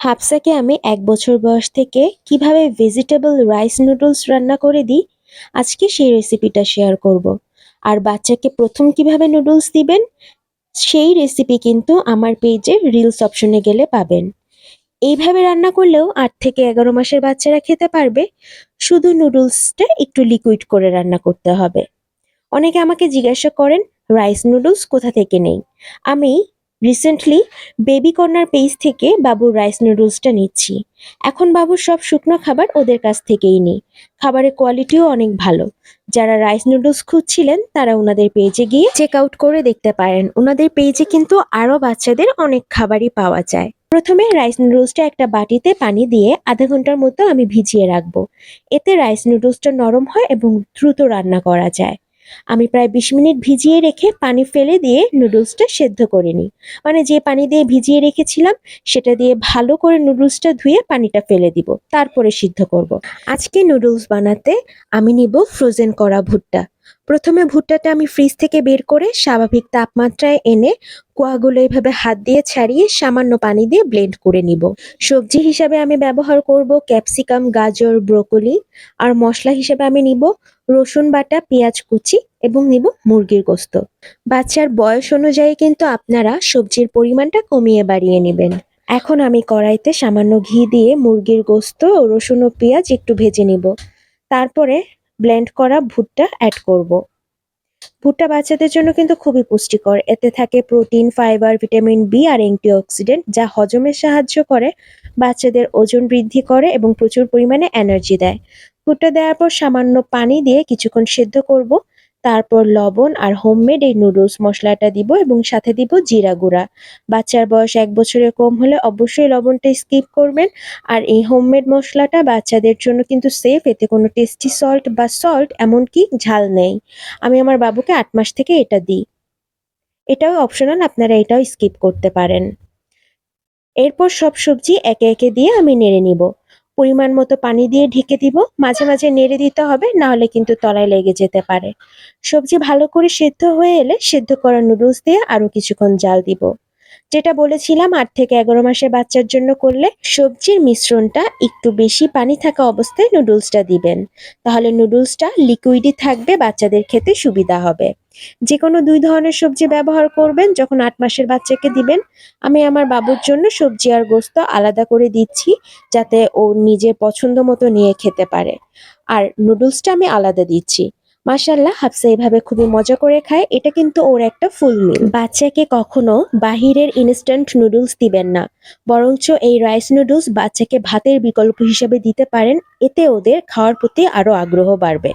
হাফসাকে আমি এক বছর বয়স থেকে কীভাবে ভেজিটেবল রাইস নুডলস রান্না করে দিই, আজকে সেই রেসিপিটা শেয়ার করব। আর বাচ্চাকে প্রথম কীভাবে নুডলস দিবেন, সেই রেসিপি কিন্তু আমার পেজে রিলস অপশনে গেলে পাবেন। এইভাবে রান্না করলেও আট থেকে এগারো মাসের বাচ্চারা খেতে পারবে, শুধু নুডলসটা একটু লিকুইড করে রান্না করতে হবে। অনেকে আমাকে জিজ্ঞাসা করেন রাইস নুডলস কোথা থেকে নেই? আমি রিসেন্টলি বেবি কর্নার পেজ থেকে বাবুর রাইস নুডলসটা নিচ্ছি। এখন বাবুর সব শুকনো খাবার ওদের কাছ থেকেই নিই। খাবারের কোয়ালিটিও অনেক ভালো। যারা রাইস নুডলস খুঁজছিলেন, তারা ওনাদের পেজে গিয়ে চেক আউট করে দেখতে পারেন। ওনাদের পেজে কিন্তু আরও বাচ্চাদের অনেক খাবারই পাওয়া যায়। প্রথমে রাইস নুডলসটা একটা বাটিতে পানি দিয়ে আধা ঘণ্টার মতো আমি ভিজিয়ে রাখব। এতে রাইস নুডলসটা নরম হয় এবং দ্রুত রান্না করা যায়। আমি প্রায় বিশ মিনিট ভিজিয়ে রেখে পানি ফেলে দিয়ে নুডলসটা সেদ্ধ করে নিই। মানে যে পানি দিয়ে ভিজিয়ে রেখেছিলাম, সেটা দিয়ে ভালো করে নুডলসটা ধুয়ে পানিটা ফেলে দিব। তারপরে সিদ্ধ করব। আজকে নুডলস বানাতে আমি নিব ফ্রোজেন করা ভুট্টা। প্রথমে ভুট্টাটা আমি ফ্রিজ থেকে বের করে স্বাভাবিক তাপমাত্রায় এনে কোয়াগুলো এভাবে হাত দিয়ে ছাড়িয়ে সামান্য পানি দিয়ে ব্লেন্ড করে নিব। সবজি হিসাবে আমি ব্যবহার করব ক্যাপসিকাম গাজর ব্রোকলি আর মশলা হিসেবে আমি নিব রসুন বাটা, পেঁয়াজ কুচি এবং নিব মুরগির গোস্ত। বাচ্চার বয়স অনুযায়ী কিন্তু আপনারা সবজির পরিমাণটা কমিয়ে বাড়িয়ে নেবেন। এখন আমি কড়াইতে সামান্য ঘি দিয়ে মুরগির গোস্ত ও রসুন ও পেঁয়াজ একটু ভেজে নিব। তারপরে ব্লেন্ড করা ভুট্টা অ্যাড করব। ভুট্টা বাচ্চাদের জন্য কিন্তু খুবই পুষ্টিকর। এতে থাকে প্রোটিন ফাইবার ভিটামিন বি আর অ্যান্টিঅক্সিডেন্ট যা হজমের সাহায্য করে, বাচ্চাদের ওজন বৃদ্ধি করে এবং প্রচুর পরিমাণে এনার্জি দেয়। ভুট্টা দেওয়ার পর সামান্য পানি দিয়ে কিছুক্ষণ সেদ্ধ করব। তারপর লবণ আর হোমমেড এই নুডলস মশলাটা দিব এবং সাথে দিব জিরা গুঁড়া। বাচ্চার বয়স এক বছরের কম হলে অবশ্যই লবণটা স্কিপ করবেন। আর এই হোমমেড মশলাটা বাচ্চাদের জন্য কিন্তু সেফ এতে কোনো টেস্টি সল্ট বা সল্ট এমনকি ঝাল নেই। আমি আমার বাবুকে আট মাস থেকে এটা দিই। এটাও অপশনাল আপনারা এটাও স্কিপ করতে পারেন। এরপর সব সবজি একে একে দিয়ে আমি নেড়ে নিব। পরিমাণ মতো পানি দিয়ে ঢেকে দিব। মাঝে মাঝে নেড়ে দিতে হবে না হলে কিন্তু তলায় লেগে যেতে পারে। সবজি ভালো করে সেদ্ধ হয়ে এলে সেদ্ধ করা নুডলস দিয়ে আরও কিছুক্ষণ জাল দিব। যেটা বলেছিলাম, আট থেকে এগারো মাসের বাচ্চার জন্য করলে সবজির মিশ্রণটা একটু বেশি পানি থাকা অবস্থায় নুডলসটা দিবেন। তাহলে নুডলসটা লিকুইডই থাকবে, বাচ্চাদের খেতে সুবিধা হবে। যে কোনো দুই ধরনের সবজি ব্যবহার করবেন, যখন আট মাসের বাচ্চাকে দিবেন, আমি আমার বাবুর জন্য সবজি আর গোস্ত আলাদা করে দিচ্ছি, যাতে ও নিজের পছন্দ মতো নিয়ে খেতে পারে। আর নুডলসটা আমি আলাদা দিচ্ছি। মাশাল্লাহ হাফসা এভাবে খুবই মজা করে খায়। এটা কিন্তু ওর একটা ফুল মিল। বাচ্চাকে কখনো বাহিরের ইনস্ট্যান্ট নুডলস দিবেন না। বরঞ্চ এই রাইস নুডলস বাচ্চাকে ভাতের বিকল্প হিসেবে দিতে পারেন। এতে ওদের খাওয়ার প্রতি আরও আগ্রহ বাড়বে।